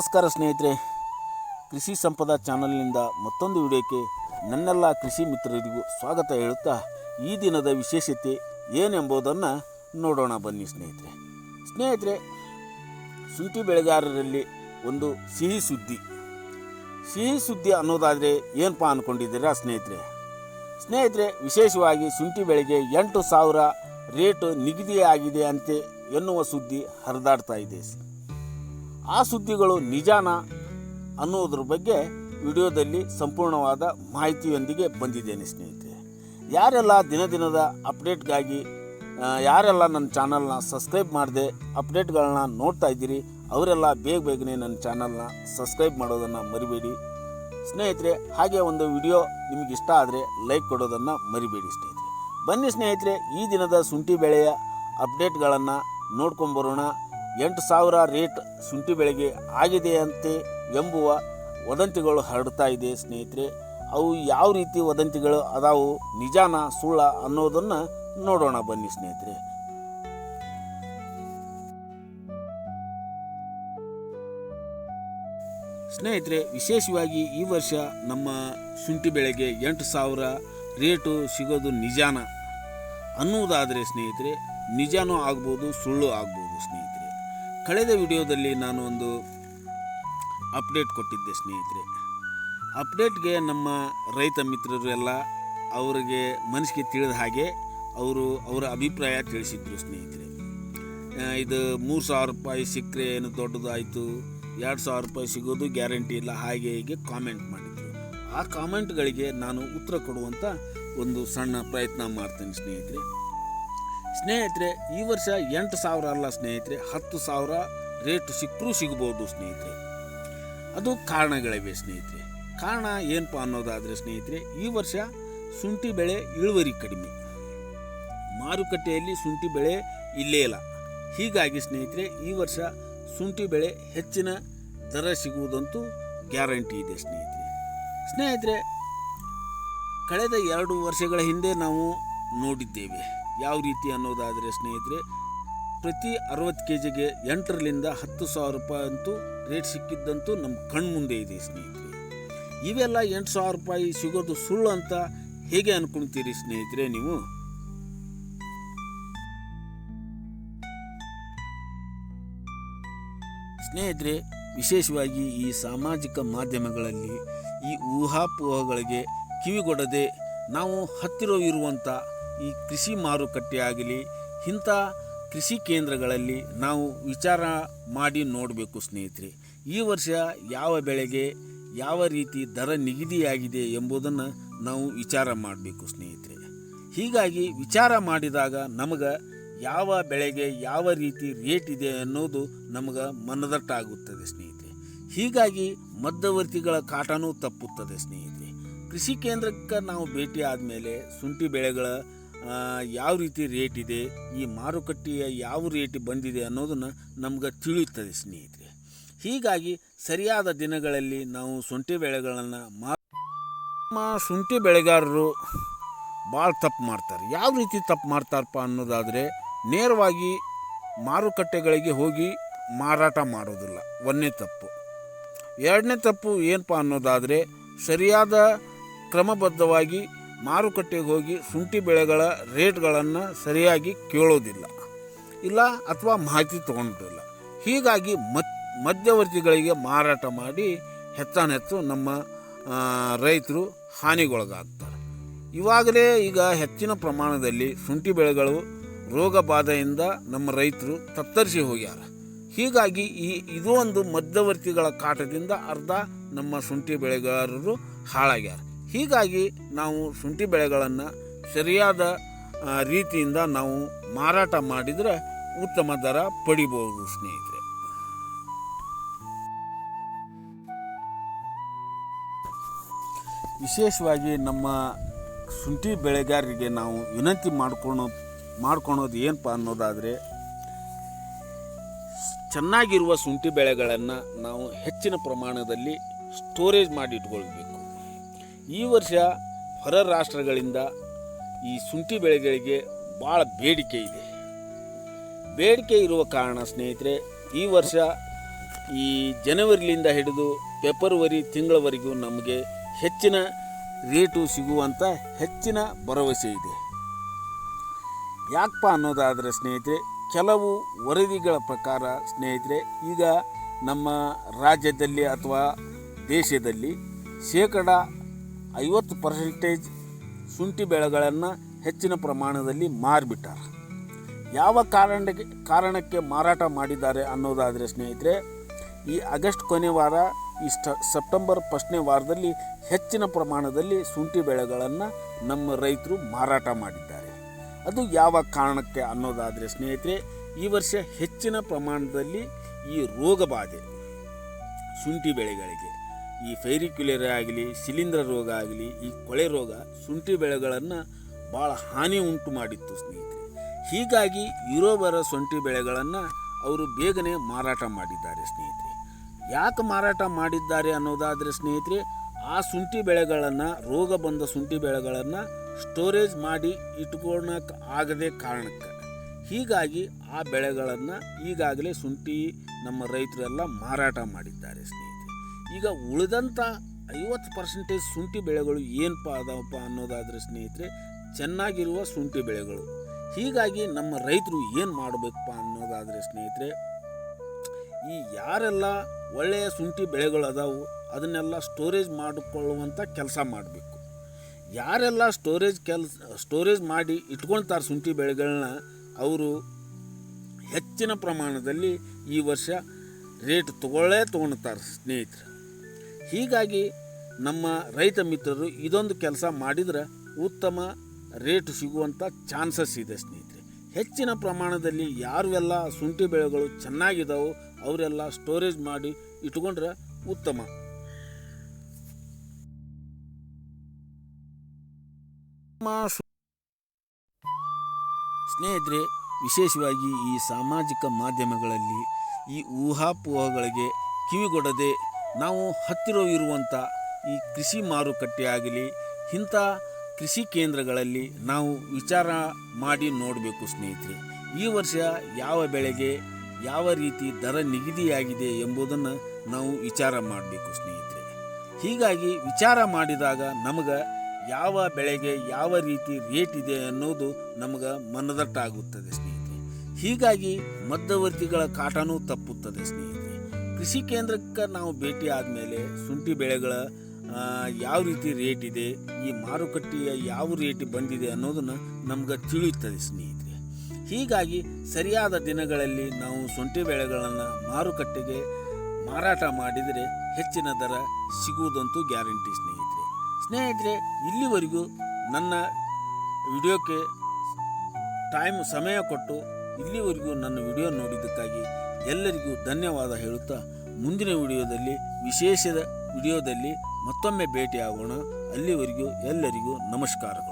ನಮಸ್ಕಾರ ಸ್ನೇಹಿತರೆ. ಕೃಷಿ ಸಂಪದ ಚಾನಲ್ನಿಂದ ಮತ್ತೊಂದು ವಿಡಿಯೋಕ್ಕೆ ನನ್ನೆಲ್ಲ ಕೃಷಿ ಮಿತ್ರರಿಗೂ ಸ್ವಾಗತ ಹೇಳುತ್ತಾ ಈ ದಿನದ ವಿಶೇಷತೆ ಏನೆಂಬುದನ್ನು ನೋಡೋಣ ಬನ್ನಿ ಸ್ನೇಹಿತರೆ. ಸ್ನೇಹಿತರೆ, ಶುಂಠಿ ಬೆಳೆಗಾರರಲ್ಲಿ ಒಂದು ಸಿಹಿ ಸುದ್ದಿ. ಸಿಹಿ ಸುದ್ದಿ ಅನ್ನೋದಾದರೆ ಏನಪ್ಪ ಅಂದ್ಕೊಂಡಿದ್ದೀರಾ ಸ್ನೇಹಿತರೆ? ಸ್ನೇಹಿತರೆ, ವಿಶೇಷವಾಗಿ ಶುಂಠಿ ಬೆಳೆಗೆ ಎಂಟು ಸಾವಿರ ರೇಟು ನಿಗದಿಯಾಗಿದೆ ಅಂತೆ ಎನ್ನುವ ಸುದ್ದಿ ಹರಿದಾಡ್ತಾ ಇದೆ. ಆ ಸುದ್ದಿಗಳು ನಿಜಾನ ಅನ್ನೋದ್ರ ಬಗ್ಗೆ ವಿಡಿಯೋದಲ್ಲಿ ಸಂಪೂರ್ಣವಾದ ಮಾಹಿತಿಯೊಂದಿಗೆ ಬಂದಿದ್ದೇನೆ ಸ್ನೇಹಿತರೆ. ಯಾರೆಲ್ಲ ದಿನ ದಿನದ ಅಪ್ಡೇಟ್ಗಾಗಿ ಯಾರೆಲ್ಲ ನನ್ನ ಚಾನಲ್ನ ಸಬ್ಸ್ಕ್ರೈಬ್ ಮಾಡಿದೆ ಅಪ್ಡೇಟ್ಗಳನ್ನ ನೋಡ್ತಾ ಇದ್ದೀರಿ, ಅವರೆಲ್ಲ ಬೇಗ ಬೇಗನೆ ನನ್ನ ಚಾನಲ್ನ ಸಬ್ಸ್ಕ್ರೈಬ್ ಮಾಡೋದನ್ನು ಮರಿಬೇಡಿ. ಸ್ನೇಹಿತರೆ, ಹಾಗೆ ಒಂದು ವಿಡಿಯೋ ನಿಮಗೆ ಇಷ್ಟ ಆದರೆ ಲೈಕ್ ಕೊಡೋದನ್ನು ಮರಿಬೇಡಿ ಸ್ನೇಹಿತರೆ. ಬನ್ನಿ ಸ್ನೇಹಿತರೆ, ಈ ದಿನದ ಶುಂಠಿ ಬೆಳೆಯ ಅಪ್ಡೇಟ್ಗಳನ್ನು ನೋಡ್ಕೊಂಬರೋಣ. ಎಂಟು ಸಾವಿರ ರೇಟ್ ಶುಂಠಿ ಬೆಳೆಗೆ ಆಗಿದೆಯಂತೆ ಎಂಬುವ ವದಂತಿಗಳು ಹರಡ್ತಾ ಇದೆ ಸ್ನೇಹಿತರೆ. ಅವು ಯಾವ ರೀತಿ ವದಂತಿಗಳು ಅದಾವು ನಿಜಾನ ಸುಳ್ಳ ಅನ್ನೋದನ್ನು ನೋಡೋಣ ಬನ್ನಿ ಸ್ನೇಹಿತರೆ. ಸ್ನೇಹಿತರೆ, ವಿಶೇಷವಾಗಿ ಈ ವರ್ಷ ನಮ್ಮ ಶುಂಠಿ ಬೆಳೆಗೆ ಎಂಟು ಸಾವಿರ ರೇಟು ಸಿಗೋದು ನಿಜಾನ ಅನ್ನುವುದಾದರೆ ಸ್ನೇಹಿತರೆ, ನಿಜಾನೂ ಆಗ್ಬೋದು, ಸುಳ್ಳು ಆಗ್ಬೋದು. ಕಳೆದ ವಿಡಿಯೋದಲ್ಲಿ ನಾನು ಒಂದು ಅಪ್ಡೇಟ್ ಕೊಟ್ಟಿದ್ದೆ ಸ್ನೇಹಿತರೆ. ಅಪ್ಡೇಟ್ಗೆ ನಮ್ಮ ರೈತ ಮಿತ್ರರು ಎಲ್ಲ ಅವರಿಗೆ ಮನಸ್ಸಿಗೆ ತಿಳಿದ ಹಾಗೆ ಅವರು ಅವರ ಅಭಿಪ್ರಾಯ ತಿಳಿಸಿದ್ರು ಸ್ನೇಹಿತರೆ. ಇದು ಮೂರು ಸಾವಿರ ರೂಪಾಯಿ ಸಿಕ್ಕರೆ ಏನು ದೊಡ್ಡದಾಯಿತು? ಎರಡು ಸಾವಿರ ರೂಪಾಯಿ ಸಿಗೋದು ಗ್ಯಾರಂಟಿ ಇಲ್ಲ, ಹಾಗೆ ಹೀಗೆ ಕಾಮೆಂಟ್ ಮಾಡಿದರು. ಆ ಕಾಮೆಂಟ್ಗಳಿಗೆ ನಾನು ಉತ್ತರ ಕೊಡುವಂಥ ಒಂದು ಸಣ್ಣ ಪ್ರಯತ್ನ ಮಾಡ್ತೇನೆ ಸ್ನೇಹಿತರೆ. ಸ್ನೇಹಿತರೆ, ಈ ವರ್ಷ ಎಂಟು ಸಾವಿರ ಅಲ್ಲ ಸ್ನೇಹಿತರೆ, ಹತ್ತು ಸಾವಿರ ರೇಟ್ ಸಿಕ್ಕರೂ ಸಿಗ್ಬೋದು ಸ್ನೇಹಿತರೆ. ಅದು ಕಾರಣಗಳಿವೆ ಸ್ನೇಹಿತರೆ. ಕಾರಣ ಏನಪ್ಪ ಅನ್ನೋದಾದರೆ ಸ್ನೇಹಿತರೆ, ಈ ವರ್ಷ ಶುಂಠಿ ಬೆಳೆ ಇಳುವರಿ ಕಡಿಮೆ. ಮಾರುಕಟ್ಟೆಯಲ್ಲಿ ಶುಂಠಿ ಬೆಳೆ ಇಲ್ಲೇ ಇಲ್ಲ. ಹೀಗಾಗಿ ಸ್ನೇಹಿತರೆ, ಈ ವರ್ಷ ಶುಂಠಿ ಬೆಳೆ ಹೆಚ್ಚಿನ ದರ ಸಿಗುವುದಂತೂ ಗ್ಯಾರಂಟಿ ಇದೆ ಸ್ನೇಹಿತರೆ. ಸ್ನೇಹಿತರೆ, ಕಳೆದ ಎರಡು ವರ್ಷಗಳ ಹಿಂದೆ ನಾವು ನೋಡಿದ್ದೇವೆ. ಯಾವ ರೀತಿ ಅನ್ನೋದಾದರೆ ಸ್ನೇಹಿತರೆ, ಪ್ರತಿ ಅರವತ್ತು ಕೆ ಜಿಗೆ ಎಂಟರಿಂದ ಹತ್ತು ಸಾವಿರ ರೂಪಾಯಿ ಅಂತೂ ರೇಟ್ ಸಿಕ್ಕಿದ್ದಂತೂ ನಮ್ಮ ಕಣ್ಮುಂದೆ ಇದೆ ಸ್ನೇಹಿತರೆ. ಇವೆಲ್ಲ ಎಂಟು ಸಾವಿರ ರೂಪಾಯಿ ಸಿಗೋದು ಸುಳ್ಳು ಅಂತ ಹೇಗೆ ಅನ್ಕೊಳ್ತೀರಿ ಸ್ನೇಹಿತರೆ ನೀವು? ಸ್ನೇಹಿತರೆ, ವಿಶೇಷವಾಗಿ ಈ ಸಾಮಾಜಿಕ ಮಾಧ್ಯಮಗಳಲ್ಲಿ ಈ ಊಹಾಪೋಹಗಳಿಗೆ ಕಿವಿಗೊಡದೆ ನಾವು ಹತ್ತಿರ ಇರುವಂಥ ಈ ಕೃಷಿ ಮಾರುಕಟ್ಟೆ ಆಗಲಿ, ಇಂಥ ಕೃಷಿ ಕೇಂದ್ರಗಳಲ್ಲಿ ನಾವು ವಿಚಾರ ಮಾಡಿ ನೋಡಬೇಕು ಸ್ನೇಹಿತರೆ. ಈ ವರ್ಷ ಯಾವ ಬೆಳೆಗೆ ಯಾವ ರೀತಿ ದರ ನಿಗದಿಯಾಗಿದೆ ಎಂಬುದನ್ನು ನಾವು ವಿಚಾರ ಮಾಡಬೇಕು ಸ್ನೇಹಿತರೆ. ಹೀಗಾಗಿ ವಿಚಾರ ಮಾಡಿದಾಗ ನಮಗೆ ಯಾವ ಬೆಳೆಗೆ ಯಾವ ರೀತಿ ರೇಟ್ ಇದೆ ಅನ್ನೋದು ನಮಗೆ ಮನದಟ್ಟಾಗುತ್ತದೆ ಸ್ನೇಹಿತರೆ. ಹೀಗಾಗಿ ಮಧ್ಯವರ್ತಿಗಳ ಕಾಟನೂ ತಪ್ಪುತ್ತದೆ ಸ್ನೇಹಿತರೆ. ಕೃಷಿ ಕೇಂದ್ರಕ್ಕೆ ನಾವು ಭೇಟಿ ಆದಮೇಲೆ ಶುಂಠಿ ಬೆಳೆಗಳ ಯಾವ ರೀತಿ ರೇಟ್ ಇದೆ, ಈ ಮಾರುಕಟ್ಟೆಯ ಯಾವ ರೇಟ್ ಬಂದಿದೆ ಅನ್ನೋದನ್ನು ನಮ್ಗೆ ತಿಳಿಯುತ್ತದೆ ಸ್ನೇಹಿತರೆ. ಹೀಗಾಗಿ ಸರಿಯಾದ ದಿನಗಳಲ್ಲಿ ನಾವು ಶುಂಠಿ ಬೆಳೆಗಳನ್ನು ಮಾ ಶುಂಠಿ ಬೆಳೆಗಾರರು ಭಾಳ ತಪ್ಪು ಮಾಡ್ತಾರೆ. ಯಾವ ರೀತಿ ತಪ್ಪು ಮಾಡ್ತಾರಪ್ಪ ಅನ್ನೋದಾದರೆ, ನೇರವಾಗಿ ಮಾರುಕಟ್ಟೆಗಳಿಗೆ ಹೋಗಿ ಮಾರಾಟ ಮಾಡೋದಿಲ್ಲ. ಒಂದನೇ ತಪ್ಪು. ಎರಡನೇ ತಪ್ಪು ಏನಪ್ಪ ಅನ್ನೋದಾದರೆ, ಸರಿಯಾದ ಕ್ರಮಬದ್ಧವಾಗಿ ಮಾರುಕಟ್ಟೆಗೆ ಹೋಗಿ ಶುಂಠಿ ಬೆಳೆಗಳ ರೇಟ್ಗಳನ್ನು ಸರಿಯಾಗಿ ಕೇಳೋದಿಲ್ಲ. ಇಲ್ಲ ಅಥವಾ ಮಾಹಿತಿ ತೊಗೊಂಡಿಲ್ಲ. ಹೀಗಾಗಿ ಮತ್, ಮಧ್ಯವರ್ತಿಗಳಿಗೆ ಮಾರಾಟ ಮಾಡಿ ಹೆಚ್ಚಾನೆಚ್ಚು ನಮ್ಮ ರೈತರು ಹಾನಿಗೊಳಗಾಗ್ತಾರೆ. ಇವಾಗಲೇ ಈಗ ಹೆಚ್ಚಿನ ಪ್ರಮಾಣದಲ್ಲಿ ಶುಂಠಿ ಬೆಳೆಗಳು ರೋಗ ಬಾಧೆಯಿಂದ ನಮ್ಮ ರೈತರು ತತ್ತರಿಸಿ ಹೋಗ್ಯಾರ. ಹೀಗಾಗಿ ಈ, ಇದು ಒಂದು ಮಧ್ಯವರ್ತಿಗಳ ಕಾಟದಿಂದ ಅರ್ಧ ನಮ್ಮ ಶುಂಠಿ ಬೆಳೆಗಾರರು ಹಾಳಾಗ್ಯಾರ. ಹೀಗಾಗಿ ನಾವು ಶುಂಠಿ ಬೆಳೆಗಳನ್ನು ಸರಿಯಾದ ರೀತಿಯಿಂದ ನಾವು ಮಾರಾಟ ಮಾಡಿದರೆ ಉತ್ತಮ ದರ ಪಡಿಬೋದು ಸ್ನೇಹಿತರೆ. ವಿಶೇಷವಾಗಿ ನಮ್ಮ ಶುಂಠಿ ಬೆಳೆಗಾರರಿಗೆ ನಾವು ವಿನಂತಿ ಮಾಡ್ಕೊಳೋ ಮಾಡ್ಕೊಳೋದು ಏನಪ್ಪ ಅನ್ನೋದಾದರೆ, ಚೆನ್ನಾಗಿರುವ ಶುಂಠಿ ಬೆಳೆಗಳನ್ನು ನಾವು ಹೆಚ್ಚಿನ ಪ್ರಮಾಣದಲ್ಲಿ ಸ್ಟೋರೇಜ್ ಮಾಡಿ ಇಟ್ಕೊಳ್ಬೇಕು. ಈ ವರ್ಷ ಹೊರ ರಾಷ್ಟ್ರಗಳಿಂದ ಈ ಶುಂಠಿ ಬೆಳೆಗಳಿಗೆ ಭಾಳ ಬೇಡಿಕೆ ಇದೆ. ಬೇಡಿಕೆ ಇರುವ ಕಾರಣ ಸ್ನೇಹಿತರೆ, ಈ ವರ್ಷ ಈ ಜನವರಿಲಿಂದ ಹಿಡಿದು ಫೆಬ್ರವರಿ ತಿಂಗಳವರೆಗೂ ನಮಗೆ ಹೆಚ್ಚಿನ ರೇಟು ಸಿಗುವಂಥ ಹೆಚ್ಚಿನ ಭರವಸೆ ಇದೆ. ಯಾಕಪ್ಪ ಅನ್ನೋದಾದರೆ ಸ್ನೇಹಿತರೆ, ಕೆಲವು ವರದಿಗಳ ಪ್ರಕಾರ ಸ್ನೇಹಿತರೆ, ಈಗ ನಮ್ಮ ರಾಜ್ಯದಲ್ಲಿ ಅಥವಾ ದೇಶದಲ್ಲಿ ಶೇಕಡ ಐವತ್ತು ಪರ್ಸೆಂಟೇಜ್ ಶುಂಠಿ ಬೆಳೆಗಳನ್ನು ಹೆಚ್ಚಿನ ಪ್ರಮಾಣದಲ್ಲಿ ಮಾರಿಬಿಟ್ಟಾರ. ಯಾವ ಕಾರಣಕ್ಕೆ ಕಾರಣಕ್ಕೆ ಮಾರಾಟ ಮಾಡಿದ್ದಾರೆ ಅನ್ನೋದಾದರೆ ಸ್ನೇಹಿತರೆ, ಈ ಆಗಸ್ಟ್ ಕೊನೆ ವಾರ, ಈ ಸೆಪ್ಟೆಂಬರ್ ಫಸ್ಟ್ನೇ ವಾರದಲ್ಲಿ ಹೆಚ್ಚಿನ ಪ್ರಮಾಣದಲ್ಲಿ ಶುಂಠಿ ಬೆಳೆಗಳನ್ನು ನಮ್ಮ ರೈತರು ಮಾರಾಟ ಮಾಡಿದ್ದಾರೆ. ಅದು ಯಾವ ಕಾರಣಕ್ಕೆ ಅನ್ನೋದಾದರೆ ಸ್ನೇಹಿತರೆ, ಈ ವರ್ಷ ಹೆಚ್ಚಿನ ಪ್ರಮಾಣದಲ್ಲಿ ಈ ರೋಗ ಬಾಧೆ ಶುಂಠಿ ಬೆಳೆಗಳಿಗೆ. ಈ ಫೈರಿಕ್ಯುಲರ್ ಆಗಲಿ, ಶಿಲೀಂಧ್ರ ರೋಗ ಆಗಲಿ, ಈ ಕೊಳೆ ರೋಗ ಶುಂಠಿ ಬೆಳೆಗಳನ್ನು ಭಾಳ ಹಾನಿ ಉಂಟು ಮಾಡಿತ್ತು ಸ್ನೇಹಿತರೆ. ಹೀಗಾಗಿ ಇರೋ ಬರೋ ಶುಂಠಿ ಬೆಳೆಗಳನ್ನು ಅವರು ಬೇಗನೆ ಮಾರಾಟ ಮಾಡಿದ್ದಾರೆ ಸ್ನೇಹಿತರೆ. ಯಾಕೆ ಮಾರಾಟ ಮಾಡಿದ್ದಾರೆ ಅನ್ನೋದಾದರೆ ಸ್ನೇಹಿತರೆ, ಆ ಶುಂಠಿ ಬೆಳೆಗಳನ್ನು, ರೋಗ ಬಂದ ಶುಂಠಿ ಬೆಳೆಗಳನ್ನು ಸ್ಟೋರೇಜ್ ಮಾಡಿ ಇಟ್ಕೊಳಕ್ಕೆ ಆಗದೆ ಕಾರಣಕ್ಕೆ. ಹೀಗಾಗಿ ಆ ಬೆಳೆಗಳನ್ನು ಈಗಾಗಲೇ ಶುಂಠಿ ನಮ್ಮ ರೈತರೆಲ್ಲ ಮಾರಾಟ ಮಾಡಿದ್ದಾರೆ ಸ್ನೇಹಿತರೆ. ಈಗ ಉಳಿದಂಥ ಐವತ್ತು ಪರ್ಸೆಂಟೇಜ್ ಶುಂಠಿ ಬೆಳೆಗಳು ಏನಪ್ಪ ಅದಾವಪ್ಪ ಅನ್ನೋದಾದರೆ ಸ್ನೇಹಿತರೆ, ಚೆನ್ನಾಗಿರುವ ಶುಂಠಿ ಬೆಳೆಗಳು. ಹೀಗಾಗಿ ನಮ್ಮ ರೈತರು ಏನು ಮಾಡಬೇಕಪ್ಪ ಅನ್ನೋದಾದರೆ ಸ್ನೇಹಿತರೆ, ಈ ಯಾರೆಲ್ಲ ಒಳ್ಳೆಯ ಶುಂಠಿ ಬೆಳೆಗಳು ಅದಾವು, ಅದನ್ನೆಲ್ಲ ಸ್ಟೋರೇಜ್ ಮಾಡಿಕೊಳ್ಳುವಂಥ ಕೆಲಸ ಮಾಡಬೇಕು. ಯಾರೆಲ್ಲ ಸ್ಟೋರೇಜ್ ಕೆಲಸ ಸ್ಟೋರೇಜ್ ಮಾಡಿ ಇಟ್ಕೊಳ್ತಾರೆ ಶುಂಠಿ ಬೆಳೆಗಳನ್ನ ಅವರು ಹೆಚ್ಚಿನ ಪ್ರಮಾಣದಲ್ಲಿ ಈ ವರ್ಷ ರೇಟ್ ತಗೊಳ್ಳೇ ತೊಗೊಳ್ತಾರೆ ಸ್ನೇಹಿತರು. ಹೀಗಾಗಿ ನಮ್ಮ ರೈತ ಮಿತ್ರರು ಇದೊಂದು ಕೆಲಸ ಮಾಡಿದರೆ ಉತ್ತಮ ರೇಟ್ ಸಿಗುವಂಥ ಚಾನ್ಸಸ್ ಇದೆ ಸ್ನೇಹಿತರೆ. ಹೆಚ್ಚಿನ ಪ್ರಮಾಣದಲ್ಲಿ ಯಾರೆಲ್ಲ ಶುಂಠಿ ಬೆಳೆಗಳು ಚೆನ್ನಾಗಿದ್ದಾವೋ ಅವರೆಲ್ಲ ಸ್ಟೋರೇಜ್ ಮಾಡಿ ಇಟ್ಕೊಂಡ್ರೆ ಉತ್ತಮ. ಸ್ನೇಹಿತರೆ, ವಿಶೇಷವಾಗಿ ಈ ಸಾಮಾಜಿಕ ಮಾಧ್ಯಮಗಳಲ್ಲಿ ಈ ಊಹಾಪೋಹಗಳಿಗೆ ಕಿವಿಗೊಡದೆ ನಾವು ಹತ್ತಿರ ಇರುವಂಥ ಈ ಕೃಷಿ ಮಾರುಕಟ್ಟೆ ಆಗಲಿ, ಇಂಥ ಕೃಷಿ ಕೇಂದ್ರಗಳಲ್ಲಿ ನಾವು ವಿಚಾರ ಮಾಡಿ ನೋಡಬೇಕು ಸ್ನೇಹಿತರೆ. ಈ ವರ್ಷ ಯಾವ ಬೆಳೆಗೆ ಯಾವ ರೀತಿ ದರ ನಿಗದಿಯಾಗಿದೆ ಎಂಬುದನ್ನು ನಾವು ವಿಚಾರ ಮಾಡಬೇಕು ಸ್ನೇಹಿತರೆ. ಹೀಗಾಗಿ ವಿಚಾರ ಮಾಡಿದಾಗ ನಮಗೆ ಯಾವ ಬೆಳೆಗೆ ಯಾವ ರೀತಿ ರೇಟ್ ಇದೆ ಅನ್ನೋದು ನಮಗೆ ಮನದಟ್ಟಾಗುತ್ತದೆ ಸ್ನೇಹಿತರೆ. ಹೀಗಾಗಿ ಮಧ್ಯವರ್ತಿಗಳ ಕಾಟನೂ ತಪ್ಪುತ್ತದೆ ಸ್ನೇಹಿತರೆ. ಕೃಷಿ ಕೇಂದ್ರಕ್ಕೆ ನಾವು ಭೇಟಿ ಆದಮೇಲೆ ಶುಂಠಿ ಬೆಳೆಗಳ ಯಾವ ರೀತಿ ರೇಟ್ ಇದೆ, ಈ ಮಾರುಕಟ್ಟೆಯ ಯಾವ ರೇಟ್ ಬಂದಿದೆ ಅನ್ನೋದನ್ನು ನಮ್ಗೆ ತಿಳಿಯುತ್ತದೆ ಸ್ನೇಹಿತರೆ. ಹೀಗಾಗಿ ಸರಿಯಾದ ದಿನಗಳಲ್ಲಿ ನಾವು ಶುಂಠಿ ಬೆಳೆಗಳನ್ನು ಮಾರುಕಟ್ಟೆಗೆ ಮಾರಾಟ ಮಾಡಿದರೆ ಹೆಚ್ಚಿನ ದರ ಸಿಗುವುದಂತೂ ಗ್ಯಾರಂಟಿ ಸ್ನೇಹಿತರೆ. ಸ್ನೇಹಿತರೆ, ಇಲ್ಲಿವರೆಗೂ ನನ್ನ ವಿಡಿಯೋಕ್ಕೆ ಟೈಮ್ ಸಮಯ ಕೊಟ್ಟು ಇಲ್ಲಿವರೆಗೂ ನನ್ನ ವಿಡಿಯೋ ನೋಡಿದ್ದಕ್ಕಾಗಿ ಎಲ್ಲರಿಗೂ ಧನ್ಯವಾದ ಹೇಳುತ್ತಾ ಮುಂದಿನ ವಿಡಿಯೋದಲ್ಲಿ ವಿಶೇಷದ ವಿಡಿಯೋದಲ್ಲಿ ಮತ್ತೊಮ್ಮೆ ಭೇಟಿಯಾಗೋಣ. ಅಲ್ಲಿವರೆಗೂ ಎಲ್ಲರಿಗೂ ನಮಸ್ಕಾರಗಳು.